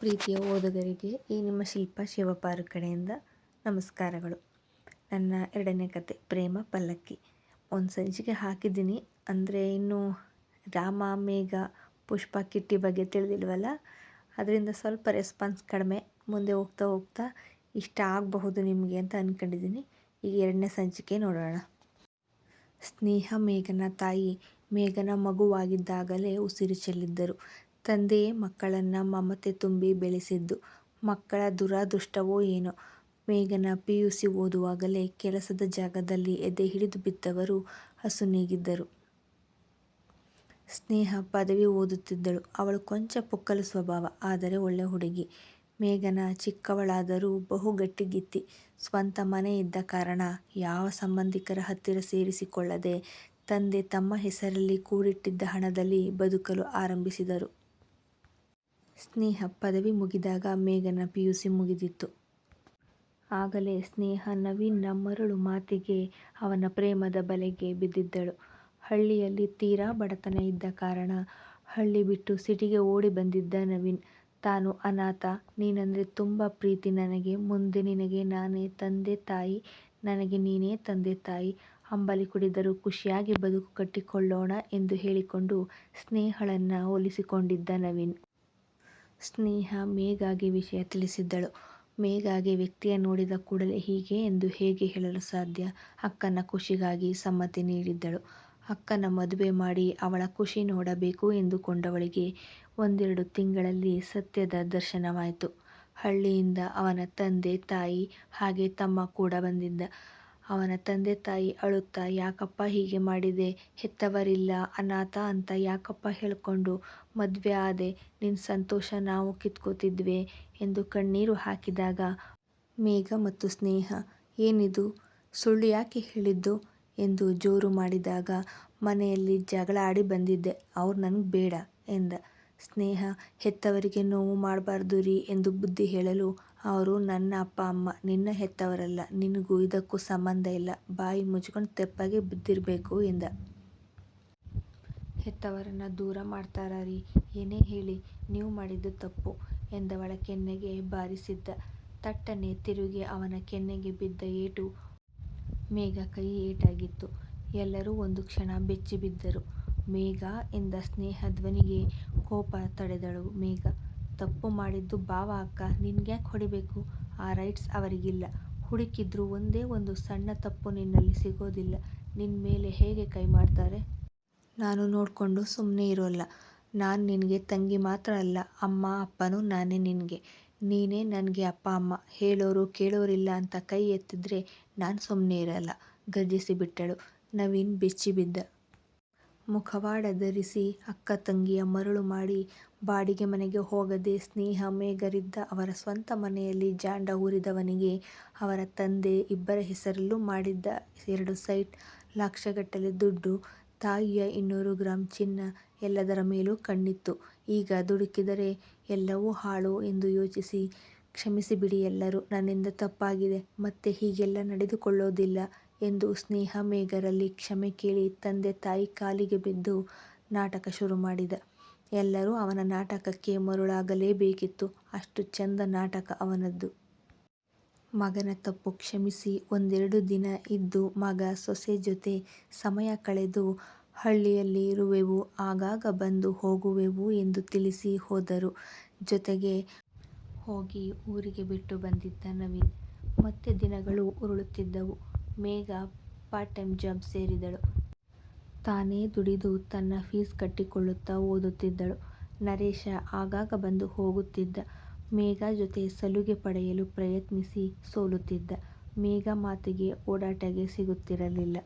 ಪ್ರೀತಿಯ ಓದುಗರಿಗೆ ಈ ನಿಮ್ಮ ಶಿಲ್ಪ ಶಿವಪಾರು ಕಡೆಯಿಂದ ನಮಸ್ಕಾರಗಳು. ನನ್ನ ಎರಡನೇ ಕತೆ, ಪ್ರೇಮ ಪಲ್ಲಕ್ಕಿ. ಒಂದು ಸಂಚಿಕೆ ಹಾಕಿದ್ದೀನಿ. ಅಂದರೆ ಇನ್ನು ರಾಮ, ಮೇಘ, ಪುಷ್ಪ, ಕಿಟ್ಟಿ ಬಗ್ಗೆ ತಿಳಿದಿಲ್ವಲ್ಲ? ಅದರಿಂದ ಸ್ವಲ್ಪ ರೆಸ್ಪಾನ್ಸ್ ಕಡಿಮೆ. ಮುಂದೆ ಹೋಗ್ತಾ ಹೋಗ್ತಾ ಇಷ್ಟ ಆಗಬಹುದು ನಿಮಗೆ ಅಂತ ಅಂದ್ಕೊಂಡಿದ್ದೀನಿ ಈಗ ಎರಡನೇ ಸಂಚಿಕೆ ನೋಡೋಣ. ಸ್ನೇಹ ಮೇಘನ ತಾಯಿ. ಮೇಘನ ಮಗುವಾಗಿದ್ದಾಗಲೇ ಉಸಿರು ಚೆಲ್ಲಿದ್ದರು. ತಂದೆಯೇ ಮಕ್ಕಳನ್ನು ಮಮತೆ ತುಂಬಿ ಬೆಳೆಸಿದ್ದು. ಮಕ್ಕಳ ದುರಾದೃಷ್ಟವೋ ಏನೋ, ಮೇಘನ ಪಿ ಯು ಸಿ ಓದುವಾಗಲೇ ಕೆಲಸದ ಜಾಗದಲ್ಲಿ ಎದೆ ಹಿಡಿದು ಬಿದ್ದವರು ಅಸುನೀಗಿದ್ದರು. ಸ್ನೇಹ ಪದವಿ ಓದುತ್ತಿದ್ದಳು. ಅವಳು ಕೊಂಚ ಪುಕ್ಕಲು ಸ್ವಭಾವ. ಆದರೆ ಒಳ್ಳೆ ಹುಡುಗಿ. ಮೇಘನ ಚಿಕ್ಕವಳಾದರೂ ಬಹು ಗಟ್ಟಿಗಿತ್ತಿ. ಸ್ವಂತ ಮನೆ ಇದ್ದ ಕಾರಣ ಯಾವ ಸಂಬಂಧಿಕರ ಹತ್ತಿರ ಸೇರಿಸಿಕೊಳ್ಳದೆ ತಂದೆ ತಮ್ಮ ಹೆಸರಲ್ಲಿ ಕೂಡಿಟ್ಟಿದ್ದ ಹಣದಲ್ಲಿ ಬದುಕಲು ಆರಂಭಿಸಿದರು. ಸ್ನೇಹ ಪದವಿ ಮುಗಿದಾಗ ಮೇಘನ ಪಿ ಯು ಸಿ ಮುಗಿದಿತ್ತು. ಆಗಲೇ ಸ್ನೇಹ ನವೀನ್ನ ಮರಳು ಮಾತಿಗೆ ಅವನ ಪ್ರೇಮದ ಬಲೆಗೆ ಬಿದ್ದಿದ್ದಳು. ಹಳ್ಳಿಯಲ್ಲಿ ತೀರಾ ಬಡತನ ಇದ್ದ ಕಾರಣ ಹಳ್ಳಿ ಬಿಟ್ಟು ಸಿಟಿಗೆ ಓಡಿ ಬಂದಿದ್ದ ನವೀನ್. ತಾನು ಅನಾಥ, ನೀನಂದರೆ ತುಂಬ ಪ್ರೀತಿ ನನಗೆ, ಮುಂದೆ ನಿನಗೆ ನಾನೇ ತಂದೆ ತಾಯಿ, ನನಗೆ ನೀನೇ ತಂದೆ ತಾಯಿ, ಅಂಬಲಿ ಕುಡಿದರೂ ಖುಷಿಯಾಗಿ ಬದುಕು ಕಟ್ಟಿಕೊಳ್ಳೋಣ ಎಂದು ಹೇಳಿಕೊಂಡು ಸ್ನೇಹಳನ್ನು ಹೋಲಿಸಿಕೊಂಡಿದ್ದ ನವೀನ್. ಸ್ನೇಹ ಮೇಘಾಗೆ ವಿಷಯ ತಿಳಿಸಿದ್ದಳು. ಮೇಘಾಗೆ ವ್ಯಕ್ತಿಯ ನೋಡಿದ ಕೂಡಲೇ ಹೀಗೆ ಎಂದು ಹೇಗೆ ಹೇಳಲು ಸಾಧ್ಯ. ಅಕ್ಕನ ಖುಷಿಗಾಗಿ ಸಮ್ಮತಿ ನೀಡಿದ್ದಳು. ಅಕ್ಕನ ಮದುವೆ ಮಾಡಿ ಅವಳ ಖುಷಿ ನೋಡಬೇಕು ಎಂದುಕೊಂಡವಳಿಗೆ ಒಂದೆರಡು ತಿಂಗಳಲ್ಲಿ ಸತ್ಯದ ದರ್ಶನವಾಯಿತು ಹಳ್ಳಿಯಿಂದ ಅವನ ತಂದೆ, ತಾಯಿ ಹಾಗೆ ತಮ್ಮ ಕೂಡ ಬಂದಿದ್ದ. ಅವನ ತಂದೆ ತಾಯಿ ಅಳುತ್ತಾ ಯಾಕಪ್ಪ ಹೀಗೆ ಮಾಡಿದೆ, ಹೆತ್ತವರಿಲ್ಲ ಅನಾಥ ಅಂತ ಯಾಕಪ್ಪ ಹೇಳಿಕೊಂಡು ಮದುವೆ ಆದೆ, ನಿನ್ನ ಸಂತೋಷ ನಾವು ಕಿತ್ಕೋತಿದ್ವಿ ಎಂದು ಕಣ್ಣೀರು ಹಾಕಿದಾಗ ಮೇಘ ಮತ್ತು ಸ್ನೇಹ ಏನಿದು, ಸುಳ್ಳು ಯಾಕೆ ಹೇಳಿದ್ದು? ಎಂದು ಜೋರು ಮಾಡಿದಾಗ ಮನೆಯಲ್ಲಿ ಜಗಳ ಆಡಿ ಬಂದಿದ್ದೆ, ಅವ್ರು ನನಗೆ ಬೇಡ ಎಂದ. ಸ್ನೇಹ ಹೆತ್ತವರಿಗೆ ನೋವು ಮಾಡಬಾರ್ದು ರೀ ಎಂದು ಬುದ್ಧಿ ಹೇಳಲು ಅವರು ನನ್ನ ಅಪ್ಪ ಅಮ್ಮ, ನಿನ್ನ ಹೆತ್ತವರಲ್ಲ, ನಿನಗೂ ಇದಕ್ಕೂ ಸಂಬಂಧ ಇಲ್ಲ, ಬಾಯಿ ಮುಚ್ಕೊಂಡು ತೆಪ್ಪಗೆ ಬಿದ್ದಿರಬೇಕು ಎಂದ. ಹೆತ್ತವರನ್ನ ದೂರ ಮಾಡ್ತಾರಾ ರೀ, ಏನೇ ಹೇಳಿ ನೀವು ಮಾಡಿದ್ದು ತಪ್ಪು ಎಂದವಳ ಕೆನ್ನೆಗೆ ಬಾರಿಸಿದ್ದ. ಥಟ್ಟನೆ ತಿರುಗಿ ಅವನ ಕೆನ್ನೆಗೆ ಬಿದ್ದ ಏಟು ಮೇಘ ಕೈ ಏಟಾಗಿತ್ತು. ಎಲ್ಲರೂ ಒಂದು ಕ್ಷಣ ಬೆಚ್ಚಿಬಿದ್ದರು. ಮೇಘ ಎಂದ ಸ್ನೇಹ ಧ್ವನಿಗೆ ಕೋಪ ತಡೆದಳು ಮೇಘ. ತಪ್ಪು ಮಾಡಿದ್ದು ಭಾವ ಅಕ್ಕ, ನಿನ್ಗ್ಯಾಕ್ ಹೊಡಿಬೇಕು, ಆ ರೈಟ್ಸ್ ಅವರಿಗಿಲ್ಲ. ಹುಡುಕಿದ್ರು ಒಂದೇ ಒಂದು ಸಣ್ಣ ತಪ್ಪು ನಿನ್ನಲ್ಲಿ ಸಿಗೋದಿಲ್ಲ, ನಿನ್ ಮೇಲೆ ಹೇಗೆ ಕೈ ಮಾಡ್ತಾರೆ. ನಾನು ನೋಡ್ಕೊಂಡು ಸುಮ್ಮನೆ ಇರೋಲ್ಲ. ನಾನು ನಿನಗೆ ತಂಗಿ ಮಾತ್ರ ಅಲ್ಲ, ಅಮ್ಮ ಅಪ್ಪನೂ ನಾನೇ ನಿನಗೆ ನೀನೇ ನನಗೆ ಅಪ್ಪ ಅಮ್ಮ. ಹೇಳೋರು ಕೇಳೋರಿಲ್ಲ ಅಂತ ಕೈ ಎತ್ತಿದ್ರೆ ನಾನ್ ಸುಮ್ನೆ ಇರಲ್ಲ ಗರ್ಜಿಸಿಬಿಟ್ಟಳು. ನವೀನ್ ಬೆಚ್ಚಿಬಿದ್ದ. ಮುಖವಾಡ ಧರಿಸಿ ಅಕ್ಕ ತಂಗಿಯ ಮರಳು ಮಾಡಿ ಬಾಡಿಗೆ ಮನೆಗೆ ಹೋಗದೆ ಸ್ನೇಹ ಮೇಘರಿದ್ದ ಅವರ ಸ್ವಂತ ಮನೆಯಲ್ಲಿ ಜಾಂಡ ಊರಿದವನಿಗೆ ಅವರ ತಂದೆ ಇಬ್ಬರ ಹೆಸರಲ್ಲೂ ಮಾಡಿದ್ದ ಎರಡು ಸೈಟ್, ಲಕ್ಷಗಟ್ಟಲೆ ದುಡ್ಡು, ತಾಯಿಯ ಇನ್ನೂರು ಗ್ರಾಂ ಚಿನ್ನ ಎಲ್ಲದರ ಮೇಲೂ ಕಣ್ಣಿತ್ತು. ಈಗ ದುಡುಕಿದರೆ ಎಲ್ಲವೂ ಹಾಳು ಎಂದು ಯೋಚಿಸಿ ಕ್ಷಮಿಸಿಬಿಡಿ ಎಲ್ಲರೂ, ನನ್ನಿಂದ ತಪ್ಪಾಗಿದೆ, ಮತ್ತೆ ಹೀಗೆಲ್ಲ ನಡೆದುಕೊಳ್ಳೋದಿಲ್ಲ ಎಂದು ಸ್ನೇಹ ಮೇಘರಲ್ಲಿ ಕ್ಷಮೆ ಕೇಳಿ ತಂದೆ ತಾಯಿ ಕಾಲಿಗೆ ಬಿದ್ದು ನಾಟಕ ಶುರು ಮಾಡಿದ. ಎಲ್ಲರೂ ಅವನ ನಾಟಕಕ್ಕೆ ಮರುಳಾಗಲೇಬೇಕಿತ್ತು. ಅಷ್ಟು ಚೆಂದ ನಾಟಕ ಅವನದ್ದು. ಮಗನ ತಪ್ಪು ಕ್ಷಮಿಸಿ ಒಂದೆರಡು ದಿನ ಇದ್ದು ಮಗ ಸೊಸೆ ಜೊತೆ ಸಮಯ ಕಳೆದು ಹಳ್ಳಿಯಲ್ಲಿ ಇರುವೆವು, ಆಗಾಗ ಬಂದು ಹೋಗುವೆವು ಎಂದು ತಿಳಿಸಿ ಹೋದರು. ಜೊತೆಗೆ ಹೋಗಿ ಊರಿಗೆ ಬಿಟ್ಟು ಬಂದಿದ್ದ ನವೀನ್. ಮತ್ತೆ ದಿನಗಳು ಉರುಳುತ್ತಿದ್ದವು. ಮೇಘ ಪಾರ್ಟ್ ಟೈಮ್ ಜಾಬ್ ಸೇರಿದಳು. ತಾನೇ ದುಡಿದು ತನ್ನ ಫೀಸ್ ಕಟ್ಟಿಕೊಳ್ಳುತ್ತಾ ಓದುತ್ತಿದ್ದಳು. ನರೇಶ ಆಗಾಗ ಬಂದು ಹೋಗುತ್ತಿದ್ದ. ಮೇಘ ಜೊತೆ ಸಲುಗೆ ಪಡೆಯಲು ಪ್ರಯತ್ನಿಸಿ ಸೋಲುತ್ತಿದ್ದ. ಮೇಘ ಮಾತಿಗೆ ಓಡಾಟಗೆ ಸಿಗುತ್ತಿರಲಿಲ್ಲ.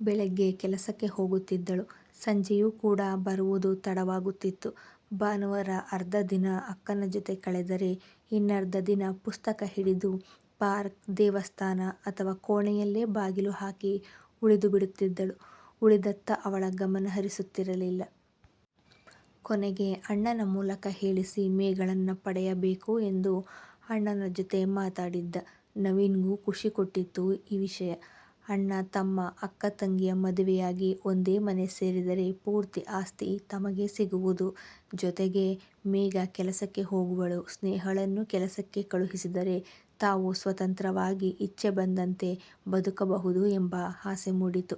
ಬೆಳಗ್ಗೆ ಕೆಲಸಕ್ಕೆ ಹೋಗುತ್ತಿದ್ದಳು. ಸಂಜೆಯೂ ಕೂಡ ಬರುವುದು ತಡವಾಗುತ್ತಿತ್ತು. ಭಾನುವಾರ ಅರ್ಧ ದಿನ ಅಕ್ಕನ ಜೊತೆ ಕಳೆದರೆ ಇನ್ನರ್ಧ ದಿನ ಪುಸ್ತಕ ಹಿಡಿದು ಪಾರ್ಕ್, ದೇವಸ್ಥಾನ ಅಥವಾ ಕೋಣೆಯಲ್ಲೇ ಬಾಗಿಲು ಹಾಕಿ ಉಳಿದು ಬಿಡುತ್ತಿದ್ದಳು ಉಳಿದತ್ತ ಅವಳ ಗಮನ ಹರಿಸುತ್ತಿರಲಿಲ್ಲ. ಕೊನೆಗೆ ಅಣ್ಣನ ಮೂಲಕ ಹೇಳಿಸಿ ಮೇಗಳನ್ನು ಪಡೆಯಬೇಕು ಎಂದು ಅಣ್ಣನ ಜೊತೆ ಮಾತಾಡಿದ್ದ. ನವೀನ್ಗೂ ಖುಷಿ ಕೊಟ್ಟಿತ್ತು ಈ ವಿಷಯ. ಅಣ್ಣ, ತಮ್ಮ, ಅಕ್ಕ, ತಂಗಿಯ ಮದುವೆಯಾಗಿ ಒಂದೇ ಮನೆ ಸೇರಿದರೆ ಪೂರ್ತಿ ಆಸ್ತಿ ತಮಗೆ ಸಿಗುವುದು. ಜೊತೆಗೆ ಮೇಘ ಕೆಲಸಕ್ಕೆ ಹೋಗುವಳು. ಸ್ನೇಹಳನ್ನು ಕೆಲಸಕ್ಕೆ ಕಳುಹಿಸಿದರೆ ತಾವು ಸ್ವತಂತ್ರವಾಗಿ ಇಚ್ಛೆ ಬಂದಂತೆ ಬದುಕಬಹುದು ಎಂಬ ಆಸೆ ಮೂಡಿತು.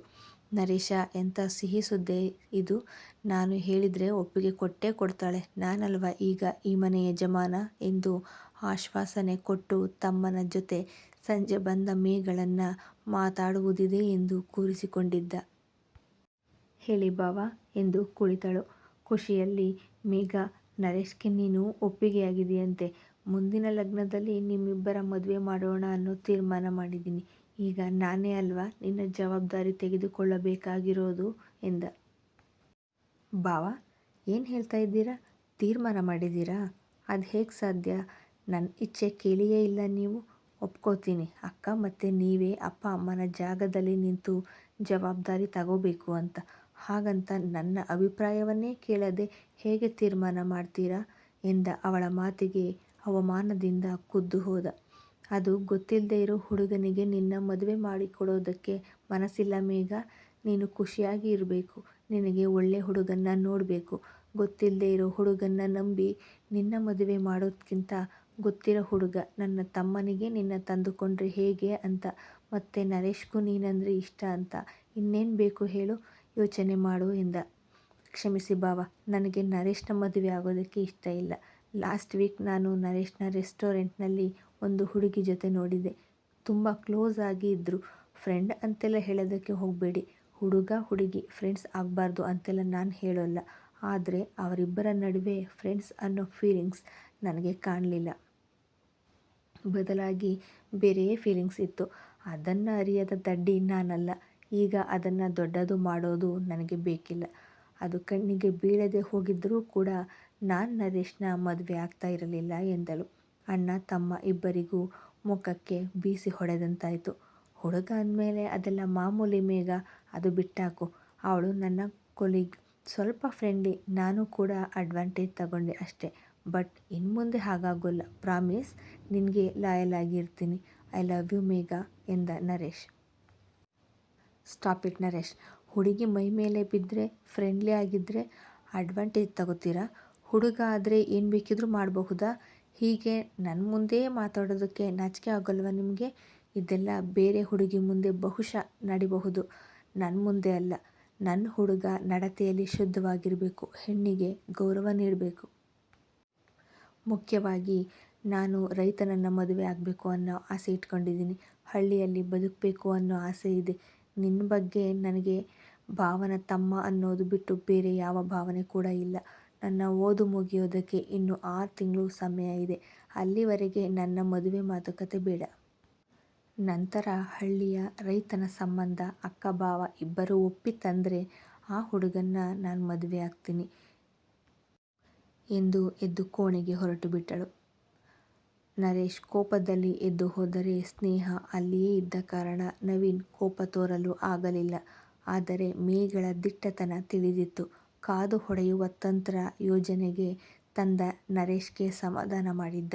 ನರೇಶ, ಎಂಥ ಸಿಹಿ ಸುದ್ದಿ ಇದು. ನಾನು ಹೇಳಿದ್ರೆ ಒಪ್ಪಿಗೆ ಕೊಟ್ಟೇ ಕೊಡ್ತಾಳೆ. ನಾನಲ್ವ ಈಗ ಈ ಮನೆ ಯಜಮಾನ ಎಂದು ಆಶ್ವಾಸನೆ ಕೊಟ್ಟು ತಮ್ಮನ ಜೊತೆ ಸಂಜೆ ಬಂದ ಮೇಘಳನ್ನ ಮಾತಾಡುವುದಿದೆ ಎಂದು ಕೂರಿಸಿಕೊಂಡಿದ್ದ. ಹೇಳಿ ಬಾವ ಎಂದು ಕುಳಿತಳು ಖುಷಿಯಲ್ಲಿ ಮೇಘ. ನರೇಶ್ಗೆ ನೀನು ಒಪ್ಪಿಗೆಯಾಗಿದೆಯಂತೆ. ಮುಂದಿನ ಲಗ್ನದಲ್ಲಿ ನಿಮ್ಮಿಬ್ಬರ ಮದುವೆ ಮಾಡೋಣ ಅನ್ನೋ ತೀರ್ಮಾನ ಮಾಡಿದ್ದೀನಿ. ಈಗ ನಾನೇ ಅಲ್ವಾ ನಿನ್ನ ಜವಾಬ್ದಾರಿ ತೆಗೆದುಕೊಳ್ಳಬೇಕಾಗಿರೋದು ಎಂದ. ಬಾವ, ಏನು ಹೇಳ್ತಾ ಇದ್ದೀರಾ? ತೀರ್ಮಾನ ಮಾಡಿದ್ದೀರಾ? ಅದು ಹೇಗೆ ಸಾಧ್ಯ? ನನ್ನ ಇಚ್ಛೆ ಕೇಳಿಯೇ ಇಲ್ಲ ನೀವು. ಒಪ್ಕೋತೀನಿ ಅಕ್ಕ ಮತ್ತು ನೀವೇ ಅಪ್ಪ ಅಮ್ಮನ ಜಾಗದಲ್ಲಿ ನಿಂತು ಜವಾಬ್ದಾರಿ ತಗೋಬೇಕು ಅಂತ. ಹಾಗಂತ ನನ್ನ ಅಭಿಪ್ರಾಯವನ್ನೇ ಕೇಳದೆ ಹೇಗೆ ತೀರ್ಮಾನ ಮಾಡ್ತೀರಾ ಎಂದ ಅವಳ ಮಾತಿಗೆ ಅವಮಾನದಿಂದ ಕುದ್ದು ಹೋದ. ಅದು ಗೊತ್ತಿಲ್ಲದೆ ಇರೋ ಹುಡುಗನಿಗೆ ನಿನ್ನ ಮದುವೆ ಮಾಡಿಕೊಡೋದಕ್ಕೆ ಮನಸ್ಸಿಲ್ಲ ಮೇಘ. ನೀನು ಖುಷಿಯಾಗಿ ಇರಬೇಕು ನಿನಗೆ ಒಳ್ಳೆ ಹುಡುಗನ್ನ ನೋಡಬೇಕು ಗೊತ್ತಿಲ್ಲದೆ ಇರೋ ಹುಡುಗನ್ನ ನಂಬಿ ನಿನ್ನ ಮದುವೆ ಮಾಡೋದ್ಕಿಂತ ಗೊತ್ತಿರೋ ಹುಡುಗ, ನನ್ನ ತಮ್ಮನಿಗೆ ನಿನ್ನ ತಂದುಕೊಂಡ್ರೆ ಹೇಗೆ ಅಂತ ಮತ್ತೆ ನರೇಶ್ಗೂ ನೀನಂದ್ರೆ ಇಷ್ಟ ಅಂತ ಇನ್ನೇನು ಬೇಕು ಹೇಳು. ಯೋಚನೆ ಮಾಡು ಎಂದ. ಕ್ಷಮಿಸಿ ಬಾವ ನನಗೆ ನರೇಶ್ನ ಮದುವೆ ಆಗೋದಕ್ಕೆ ಇಷ್ಟ ಇಲ್ಲ. ಲಾಸ್ಟ್ ವೀಕ್ ನಾನು ನರೇಶ್ನ ರೆಸ್ಟೋರೆಂಟ್ನಲ್ಲಿ ಒಂದು ಹುಡುಗಿ ಜೊತೆ ನೋಡಿದೆ. ತುಂಬ ಕ್ಲೋಸ್ ಆಗಿ ಇದ್ದರು ಫ್ರೆಂಡ್ ಅಂತೆಲ್ಲ ಹೇಳೋದಕ್ಕೆ ಹೋಗಬೇಡಿ ಹುಡುಗ, ಹುಡುಗಿ, ಫ್ರೆಂಡ್ಸ್ ಆಗಬಾರ್ದು ಅಂತೆಲ್ಲ ನಾನು ಹೇಳೋಲ್ಲ. ಆದರೆ ಅವರಿಬ್ಬರ ನಡುವೆ ಫ್ರೆಂಡ್ಸ್ ಅನ್ನೋ ಫೀಲಿಂಗ್ಸ್ ನನಗೆ ಕಾಣ್ಲಿಲ್ಲ. ಬದಲಾಗಿ ಬೇರೆಯೇ ಫೀಲಿಂಗ್ಸ್ ಇತ್ತು. ಅದನ್ನು ಅರಿಯದ ದಡ್ಡಿ ನಾನಲ್ಲ. ಈಗ ಅದನ್ನು ದೊಡ್ಡದು ಮಾಡೋದು ನನಗೆ ಬೇಕಿಲ್ಲ. ಅದು ಕಣ್ಣಿಗೆ ಬೀಳದೆ ಹೋಗಿದ್ದರೂ ಕೂಡ ನಾನು ನರೇಶ್ನ ಮದುವೆ ಆಗ್ತಾ ಇರಲಿಲ್ಲ ಎಂದಳು. ಅಣ್ಣ ತಮ್ಮ ಇಬ್ಬರಿಗೂ ಮುಖಕ್ಕೆ ಬೀಸಿ ಹೊಡೆದಂತಾಯಿತು ಹುಡುಗ ಅಂದಮೇಲೆ ಅದೆಲ್ಲ ಮಾಮೂಲಿ ಮೇಘ. ಅದು ಬಿಟ್ಟಾಕು. ಅವಳು ನನ್ನ ಕೊಲೀಗ್. ಸ್ವಲ್ಪ ಫ್ರೆಂಡ್ಲಿ. ನಾನು ಕೂಡ ಅಡ್ವಾಂಟೇಜ್ ತಗೊಂಡೆ ಅಷ್ಟೇ. ಬಟ್ ಇನ್ನು ಮುಂದೆ ಹಾಗಾಗೋಲ್ಲ. ಪ್ರಾಮಿಸ್. ನಿನಗೆ ಲಾಯಲ್ ಆಗಿರ್ತೀನಿ ಐ ಲವ್ ಯು ಮೇಘ ಎಂದ ನರೇಶ್. Stop it Naresh. ಹುಡುಗಿ ಮೈ ಮೇಲೆ ಬಿದ್ದರೆ ಫ್ರೆಂಡ್ಲಿ ಆಗಿದ್ದರೆ ಅಡ್ವಾಂಟೇಜ್ ತಗೋತೀರಾ? ಹುಡುಗ ಆದರೆ ಏನು ಬೇಕಿದ್ರೂ ಮಾಡಬಹುದಾ ಹೀಗೆ ನನ್ನ ಮುಂದೆಯೇ ಮಾತಾಡೋದಕ್ಕೆ ನಾಚಿಕೆ ಆಗೋಲ್ವ ನಿಮಗೆ ಇದೆಲ್ಲ ಬೇರೆ ಹುಡುಗಿ ಮುಂದೆ ಬಹುಶಃ ನಡಿಬಹುದು ನನ್ನ ಮುಂದೆ ಅಲ್ಲ. ನನ್ನ ಹುಡುಗ ನಡತೆಯಲ್ಲಿ ಶುದ್ಧವಾಗಿರಬೇಕು ಹೆಣ್ಣಿಗೆ ಗೌರವ ನೀಡ್ಬೇಕು. ಮುಖ್ಯವಾಗಿ ನಾನು ರೈತನನ್ನು ಮದುವೆ ಆಗಬೇಕು ಅನ್ನೋ ಆಸೆ ಇಟ್ಕೊಂಡಿದ್ದೀನಿ. ಹಳ್ಳಿಯಲ್ಲಿ ಬದುಕಬೇಕು ಅನ್ನೋ ಆಸೆ ಇದೆ. ನಿನ್ನ ಬಗ್ಗೆ ನನಗೆ ಭಾವನ ತಮ್ಮ ಅನ್ನೋದು ಬಿಟ್ಟು ಬೇರೆ ಯಾವ ಭಾವನೆ ಕೂಡ ಇಲ್ಲ. ನನ್ನ ಓದು ಮುಗಿಯೋದಕ್ಕೆ ಇನ್ನು ಆರು ತಿಂಗಳು ಸಮಯ ಇದೆ. ಅಲ್ಲಿವರೆಗೆ ನನ್ನ ಮದುವೆ ಮಾತುಕತೆ ಬೇಡ. ನಂತರ ಹಳ್ಳಿಯ ರೈತನ ಸಂಬಂಧ ಅಕ್ಕ ಭಾವ ಇಬ್ಬರು ಒಪ್ಪಿ ತಂದ್ರೆ ಆ ಹುಡುಗನ್ನ ನಾನು ಮದುವೆ ಆಗ್ತೀನಿ ಎಂದು ಎದ್ದು ಕೋಣೆಗೆ ಹೊರಟುಬಿಟ್ಟಳು. ನರೇಶ್ ಕೋಪದಲ್ಲಿ ಎದ್ದು ಹೋದರೆ ಸ್ನೇಹ ಅಲ್ಲಿಯೇ ಇದ್ದ ಕಾರಣ ನವೀನ್ ಕೋಪ ತೋರಲು ಆಗಲಿಲ್ಲ. ಆದರೆ ಮೇಗಳ ದಿಟ್ಟತನ ತಿಳಿದಿತ್ತು. ಕಾದು ಹೊಡೆಯುವ ತಂತ್ರ ಯೋಜನೆಗೆ ತಂದ ನರೇಶ್ಗೆ ಸಮಾಧಾನ ಮಾಡಿದ್ದ.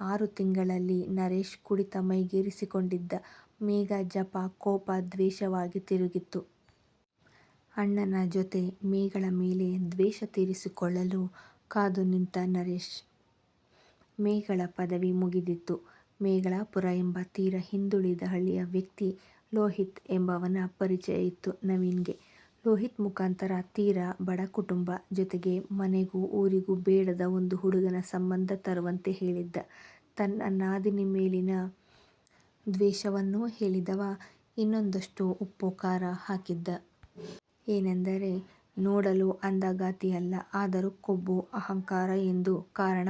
ಆರು ತಿಂಗಳಲ್ಲಿ ನರೇಶ್ ಕುಡಿತ ಮೈಗೇರಿಸಿಕೊಂಡಿದ್ದ. ಮೇಘ ಜಪ ಕೋಪ ದ್ವೇಷವಾಗಿ ತಿರುಗಿತ್ತು. ಅಣ್ಣನ ಜೊತೆ ಮೇಗಳ ಮೇಲೆ ದ್ವೇಷ ತೀರಿಸಿಕೊಳ್ಳಲು ಕಾದು ನಿಂತ ನರೇಶ್. ಮೇಗಳ ಪದವಿ ಮುಗಿದಿತ್ತು. ಮೇಗಳಾಪುರ ಎಂಬ ತೀರ ಹಿಂದುಳಿದ ಹಳ್ಳಿಯ ವ್ಯಕ್ತಿ ಲೋಹಿತ್ ಎಂಬವನ ಪರಿಚಯ ಇತ್ತು ನವೀನ್ಗೆ. ಲೋಹಿತ್ ಮುಖಾಂತರ ತೀರ ಬಡ ಕುಟುಂಬ. ಜೊತೆಗೆ ಮನೆಗೂ ಊರಿಗೂ ಬೇಡದ ಒಂದು ಹುಡುಗನ ಸಂಬಂಧ ತರುವಂತೆ ಹೇಳಿದ್ದ. ತನ್ನ ನಾದಿನಿ ಮೇಲಿನ ದ್ವೇಷವನ್ನೂ ಹೇಳಿದವ ಇನ್ನೊಂದಷ್ಟು ಉಪ್ಪು ಖಾರ ಹಾಕಿದ್ದ. ಏನೆಂದರೆ ನೋಡಲು ಅಲ್ಲ. ಆದರೂ ಕೊಬ್ಬು, ಅಹಂಕಾರ ಎಂದು ಕಾರಣ.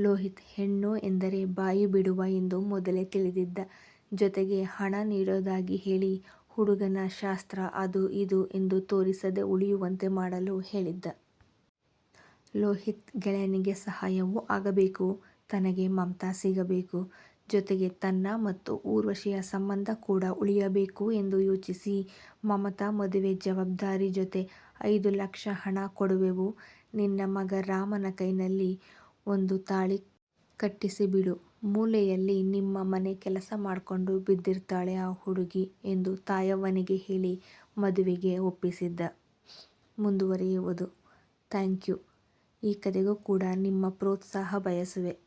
ಲೋಹಿತ್ ಹೆಣ್ಣು ಎಂದರೆ ಬಾಯಿ ಬಿಡುವ ಎಂದು ಮೊದಲೇ ತಿಳಿದಿದ್ದ. ಜೊತೆಗೆ ಹಣ ನೀಡೋದಾಗಿ ಹೇಳಿ ಹುಡುಗನ ಶಾಸ್ತ್ರ ಅದು ಇದು ಎಂದು ತೋರಿಸದೆ ಉಳಿಯುವಂತೆ ಮಾಡಲು ಹೇಳಿದ್ದ. ಲೋಹಿತ್ ಗೆಳೆಯನಿಗೆ ಸಹಾಯವೂ ಆಗಬೇಕು. ತನಗೆ ಮಮತಾ ಸಿಗಬೇಕು. ಜೊತೆಗೆ ತನ್ನ ಮತ್ತು ಊರ್ವಶಿಯ ಸಂಬಂಧ ಕೂಡ ಉಳಿಯಬೇಕು ಎಂದು ಯೋಚಿಸಿ ಮಮತಾ ಮದುವೆ ಜವಾಬ್ದಾರಿ ಜೊತೆ ಐದು ಲಕ್ಷ ಹಣ ಕೊಡುವೆವು. ನಿನ್ನ ಮಗ ರಾಮನ ಕೈನಲ್ಲಿ ಒಂದು ತಾಳಿ ಕಟ್ಟಿಸಿಬಿಡು. ಮೂಲೆಯಲ್ಲಿ ನಿಮ್ಮ ಮನೆ ಕೆಲಸ ಮಾಡಿಕೊಂಡು ಬಿದ್ದಿರ್ತಾಳೆ ಆ ಹುಡುಗಿ ಎಂದು ತಾಯವ್ವನಿಗೆ ಹೇಳಿ ಮದುವೆಗೆ ಒಪ್ಪಿಸಿದ್ದ. ಮುಂದುವರಿಯುವುದು. Thank you. ಈ ಕಥೆಗೂ ಕೂಡ ನಿಮ್ಮ ಪ್ರೋತ್ಸಾಹ ಬಯಸುವೆ.